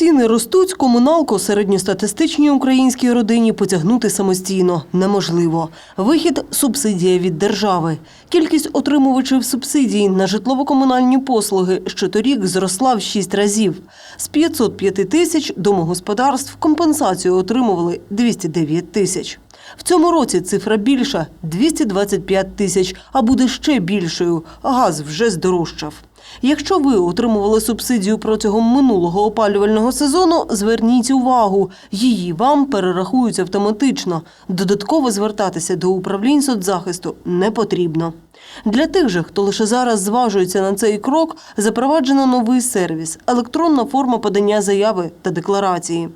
Ціни ростуть, комуналку середньостатистичній українській родині потягнути самостійно неможливо. Вихід – субсидія від держави. Кількість отримувачів субсидій на житлово-комунальні послуги щоторік зросла в 6 разів. З 505 тисяч домогосподарств компенсацію отримували 209 тисяч. В цьому році цифра більша – 225 тисяч, а буде ще більшою. Газ вже здорожчав. Якщо ви отримували субсидію протягом минулого опалювального сезону, зверніть увагу, її вам перерахують автоматично. Додатково звертатися до управлінь соцзахисту не потрібно. Для тих же, хто лише зараз зважується на цей крок, запроваджено новий сервіс електронна форма подання заяви та декларації.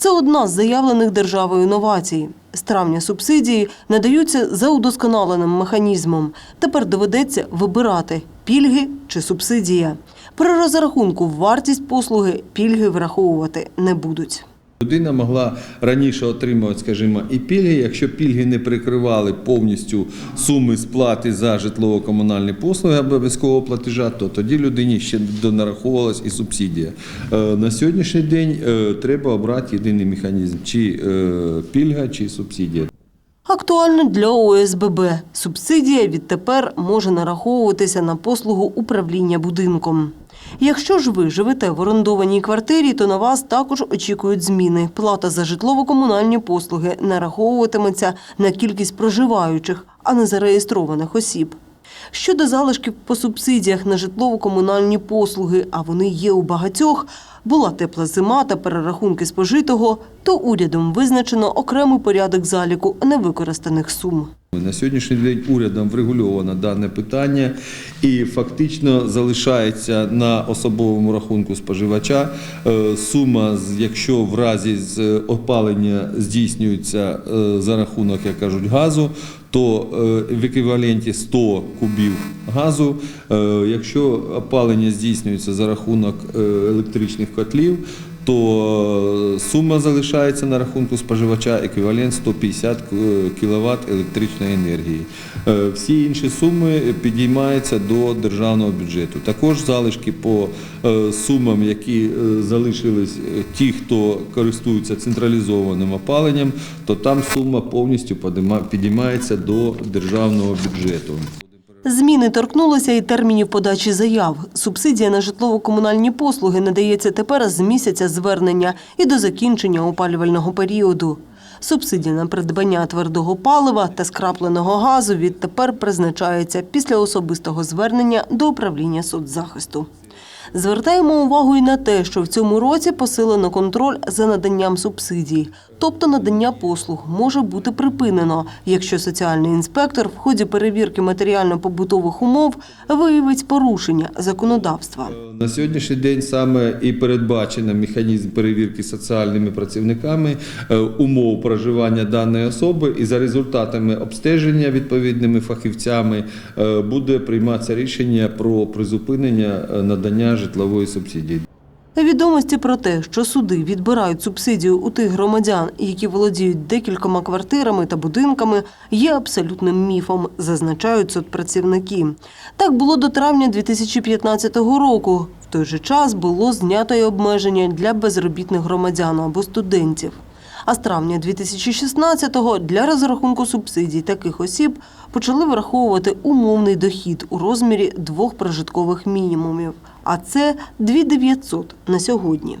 Це одна з заявлених державою новацій. З травня субсидії надаються за удосконаленим механізмом. Тепер доведеться вибирати пільги чи субсидія. При розрахунку вартість послуги пільги враховувати не будуть. Людина могла раніше отримувати, скажімо, і пільги. Якщо пільги не прикривали повністю суми сплати за житлово-комунальні послуги обов'язкового платежа, то тоді людині ще донараховувалась і субсидія. Е, На сьогоднішній день е, треба обрати єдиний механізм: чи е, пільга, чи субсидія. Актуально для ОСББ. Субсидія відтепер може нараховуватися на послугу управління будинком. Якщо ж ви живете в орендованій квартирі, то на вас також очікують зміни. Плата за житлово-комунальні послуги нараховуватиметься на кількість проживаючих, а не зареєстрованих осіб. Щодо залишків по субсидіях на житлово-комунальні послуги, а вони є у багатьох, була тепла зима та перерахунки спожитого, то урядом визначено окремий порядок заліку невикористаних сум. На сьогоднішній день урядом врегульовано дане питання і фактично залишається на особовому рахунку споживача е, сума, якщо в разі опалення здійснюється е, за рахунок, як кажуть, газу, то е, в еквіваленті 100 кубів газу. Е, Якщо опалення здійснюється за рахунок е, електричних котлів, то е, сума залишається на рахунку споживача еквівалент 150 кВт електричної енергії. Е, Всі інші суми підіймаються до державного бюджету. Також залишки по е, сумам, які е, залишились е, ті, хто користується централізованим опаленням, то там сума повністю підіймається до державного бюджету. Зміни торкнулися і термінів подачі заяв. Субсидія на житлово-комунальні послуги надається тепер з місяця звернення і до закінчення опалювального періоду. Субсидія на придбання твердого палива та скрапленого газу відтепер призначається після особистого звернення до управління соцзахисту. Звертаємо увагу і на те, що в цьому році посилено контроль за наданням субсидій, тобто надання послуг може бути припинено, якщо соціальний інспектор в ході перевірки матеріально-побутових умов виявить порушення законодавства. На сьогоднішній день саме і передбачено механізм перевірки соціальними працівниками е, умов проживання даної особи, і за результатами обстеження відповідними фахівцями е, буде прийматися рішення про призупинення е, надання житлової субсидії. Відомості про те, що суди відбирають субсидію у тих громадян, які володіють декількома квартирами та будинками, є абсолютним міфом, зазначають соцпрацівники. Так було до травня 2015 року. В той же час було знято й обмеження для безробітних громадян або студентів. А з травня 2016-го для розрахунку субсидій таких осіб почали враховувати умовний дохід у розмірі двох прожиткових мінімумів. А це 2900 на сьогодні.